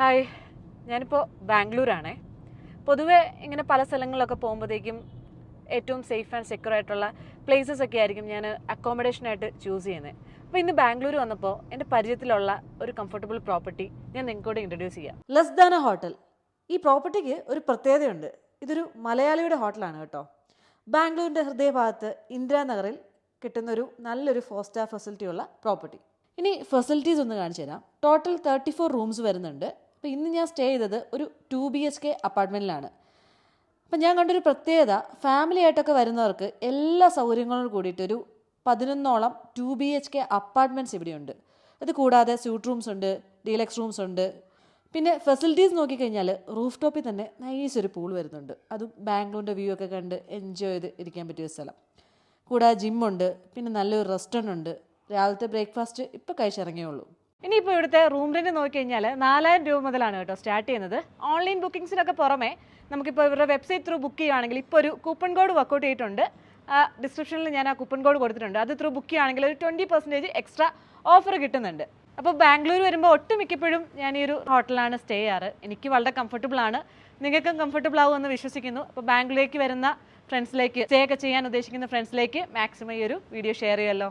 Hi ഞാനിപ്പോൾ ബാംഗ്ലൂരാണേ. പൊതുവെ ഇങ്ങനെ പല സ്ഥലങ്ങളിലൊക്കെ പോകുമ്പോഴത്തേക്കും ഏറ്റവും സേഫ് ആൻഡ് സെക്യൂർ ആയിട്ടുള്ള പ്ലേസസ് ഒക്കെ ആയിരിക്കും ഞാൻ അക്കോമഡേഷനായിട്ട് ചൂസ് ചെയ്യുന്നത് അപ്പോൾ ഇന്ന് ബാംഗ്ലൂർ വന്നപ്പോൾ എന്റെ പരിചയത്തിലുള്ള ഒരു കംഫർട്ടബിൾ പ്രോപ്പർട്ടി ഞാൻ നിങ്ങൾക്കോട് ഇൻട്രൊഡ്യൂസ് ചെയ്യാം. ലസ്ദാന ഹോട്ടൽ ഈ പ്രോപ്പർട്ടിക്ക് ഒരു പ്രത്യേകതയുണ്ട്. ഇതൊരു മലയാളിയുടെ ഹോട്ടലാണ് കേട്ടോ. ബാംഗ്ലൂരിന്റെ ഹൃദയഭാഗത്ത് ഇന്ദിരാനഗറിൽ കിട്ടുന്ന ഒരു നല്ലൊരു ഫോർ സ്റ്റാർ ഫെസിലിറ്റി ഉള്ള പ്രോപ്പർട്ടി ഇനി ഫെസിലിറ്റീസ് ഒന്ന് കാണിച്ചു തരാം ടോട്ടൽ തേർട്ടി ഫോർ റൂംസ് വരുന്നുണ്ട്. അപ്പോൾ ഇന്ന് ഞാൻ സ്റ്റേ ചെയ്തത് ഒരു ടു ബി എച്ച് കെ അപ്പാർട്ട്മെന്റിലാണ് അപ്പം ഞാൻ കണ്ടൊരു പ്രത്യേകത ഫാമിലി ആയിട്ടൊക്കെ വരുന്നവർക്ക് എല്ലാ സൗകര്യങ്ങളോട് കൂടിയിട്ടൊരു പതിനൊന്നോളം two B H K apartments ഇവിടെയുണ്ട്. അത് കൂടാതെ സ്യൂട്ട് റൂംസ് ഉണ്ട് ഡീലക്സ് റൂംസ് ഉണ്ട്. പിന്നെ ഫെസിലിറ്റീസ് നോക്കിക്കഴിഞ്ഞാൽ റൂഫ് ടോപ്പിൽ തന്നെ നൈസ് ഒരു പൂൾ വരുന്നുണ്ട്. അതും ബാംഗ്ലൂരിന്റെ വ്യൂ ഒക്കെ കണ്ട് എൻജോയ് ചെയ്ത് ഇരിക്കാൻ പറ്റിയ സ്ഥലം. കൂടാതെ ജിമ്മുണ്ട് പിന്നെ നല്ലൊരു റെസ്റ്റോറന്റ് ഉണ്ട്. രാവിലത്തെ ബ്രേക്ക്ഫാസ്റ്റ് ഇപ്പോൾ കഴിച്ചിറങ്ങിയേ ഉള്ളൂ. ഇനിയിപ്പോൾ ഇവിടുത്തെ റൂം റെന്റ് നോക്കിക്കഴിഞ്ഞാൽ നാലായിരം രൂപ മുതലാണ് കേട്ടോ സ്റ്റാർട്ട് ചെയ്യുന്നത്. ഓൺലൈൻ ബുക്കിംഗ്സിനൊക്കെ പുറമെ നമുക്കിപ്പോൾ ഇവരുടെ വെബ്സൈറ്റ് ത്രൂ ബുക്ക് ചെയ്യുകയാണെങ്കിൽ ഇപ്പോൾ ഒരു കൂപ്പൺ കോഡ് വർക്കൗട്ട് ചെയ്തിട്ടുണ്ട്. ഡിസ്ക്രിപ്ഷനിൽ ഞാൻ ആ കൂപ്പൺ കോഡ് കൊടുത്തിട്ടുണ്ട്. അത് ത്രൂ ബുക്ക് ചെയ്യുകയാണെങ്കിൽ ഒരു ട്വന്റി പെർസെന്റേജ് എക്സ്ട്രാ ഓഫർ കിട്ടുന്നുണ്ട്. അപ്പോൾ ബാംഗ്ലൂർ വരുമ്പോൾ ഒട്ടും മിക്കപ്പോഴും ഞാൻ ഈ ഒരു ഹോട്ടലാണ് സ്റ്റേ ചെയ്യാറ്. എനിക്ക് വളരെ കംഫർട്ടബിൾ ആണ്. നിങ്ങൾക്കും കംഫർട്ടബിൾ ആവുമെന്ന് വിശ്വസിക്കുന്നു. അപ്പോൾ ബാംഗ്ലൂരിലേക്ക് വരുന്ന ഫ്രണ്ട്സിലേക്ക് സ്റ്റേ ഒക്കെ ചെയ്യാൻ ഉദ്ദേശിക്കുന്ന ഫ്രണ്ട്സിലേക്ക് മാക്സിമം ഈ ഒരു വീഡിയോ ഷെയർ ചെയ്യുമല്ലോ.